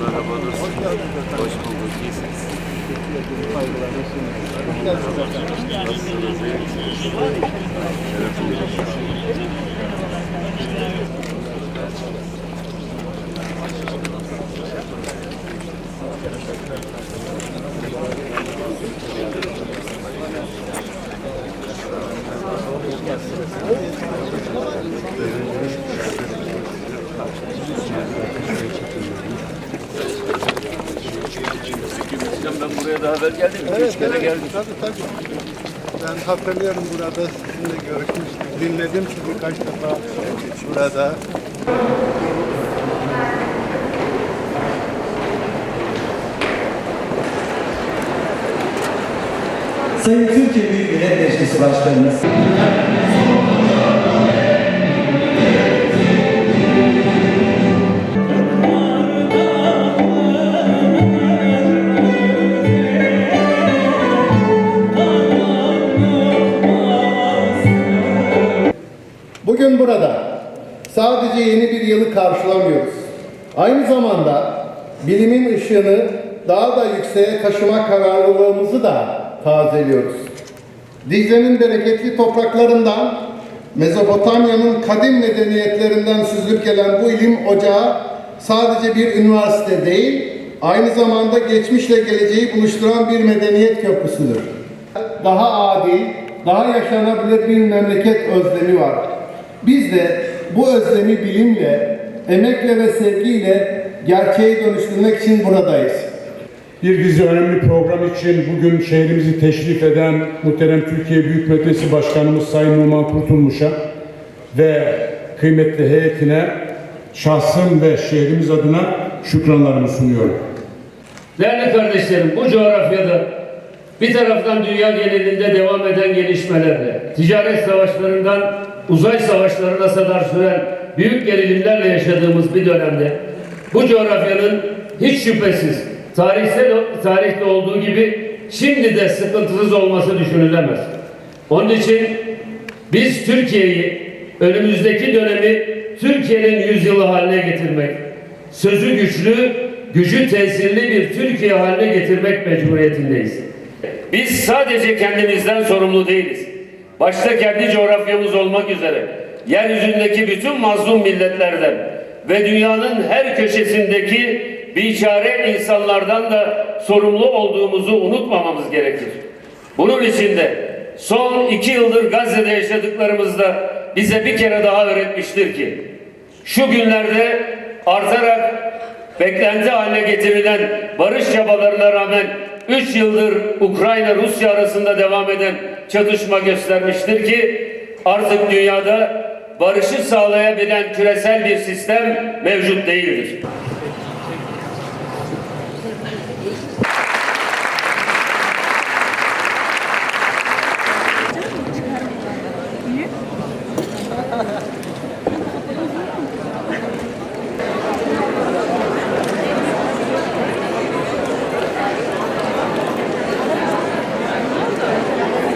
Merhaba, nasılsınız? Hoş bulduk, iyisiniz. Nasılsınız, iyi misiniz? Şeref bulduk. Hocam ben buraya daha evvel geldim. iki üç kere geldim. Tabii tabii. Ben hatırlıyorum burada sizinle görüşmüştük. Dinledim sizi birkaç defa burada. Sayın Türkiye Büyük Millet Meclisi Başkanımız Bugün burada sadece yeni bir yılı karşılamıyoruz. Aynı zamanda bilimin ışığını daha da yükseğe taşıma kararlılığımızı da tazeliyoruz. Dicle'nin bereketli topraklarından, Mezopotamya'nın kadim medeniyetlerinden süzülüp gelen bu ilim ocağı sadece bir üniversite değil, aynı zamanda geçmişle geleceği buluşturan bir medeniyet köprüsüdür. Daha adil, daha yaşanabilir bir memleket özlemi var. Biz de bu özlemi bilimle, emekle ve sevgiyle gerçeğe dönüştürmek için buradayız. Bir dizi önemli program için bugün şehrimizi teşrif eden muhterem Türkiye Büyük Millet Meclisi Başkanımız Sayın Numan Kurtulmuş'a ve kıymetli heyetine şahsım ve şehrimiz adına şükranlarımı sunuyorum. Değerli kardeşlerim, bu coğrafyada bir taraftan dünya genelinde devam eden gelişmelerle, ticaret savaşlarından uzay savaşlarına kadar süren büyük gerilimlerle yaşadığımız bir dönemde bu coğrafyanın hiç şüphesiz tarihsel tarihte olduğu gibi şimdi de sıkıntısız olması düşünülemez. Onun için biz Türkiye'yi önümüzdeki dönemi Türkiye'nin yüzyılı haline getirmek, sözü güçlü, gücü tesirli bir Türkiye haline getirmek mecburiyetindeyiz. Biz sadece kendimizden sorumlu değiliz. Başta kendi coğrafyamız olmak üzere yeryüzündeki bütün mazlum milletlerden ve dünyanın her köşesindeki biçare insanlardan da sorumlu olduğumuzu unutmamamız gerekir. Bunun için de son iki yıldır Gazze'de yaşadıklarımızda bize bir kere daha öğretmiştir ki şu günlerde artarak beklenti haline getirilen barış çabalarına rağmen 3 yıldır Ukrayna-Rusya arasında devam eden çatışma göstermiştir ki artık dünyada barışı sağlayabilen küresel bir sistem mevcut değildir.